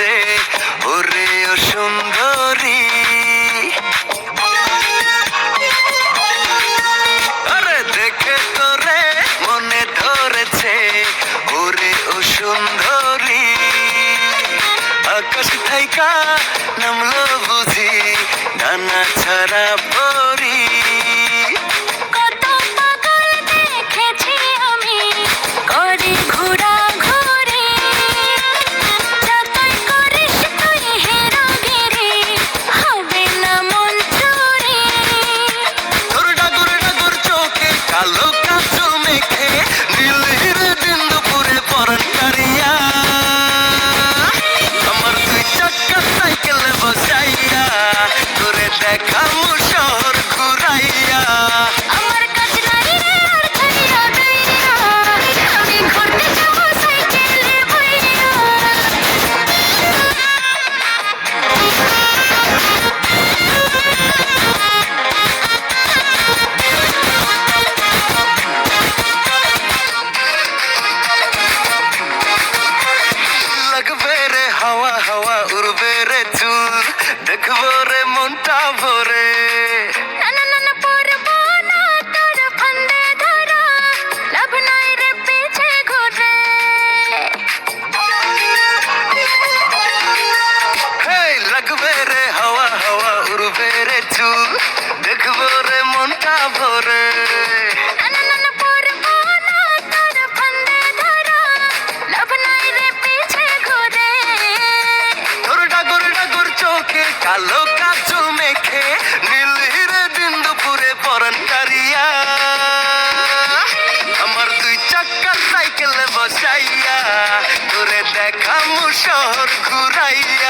আছে। ওরে ও সুন্দরী। আরে দেখে তোরে মনে ধরেছে। ওরে ও সুন্দরী। আকাশ থাইকা নামলো বুঝি, নানা ছাড়া দেখব রে মনটা ভরে। কালো কাজল মেখে নীল হিরে দিন কারিয়া আমার দুই চাক্কা সাইকেলে বসাইয়া তোরে দেখা শহর ঘুরাইয়া।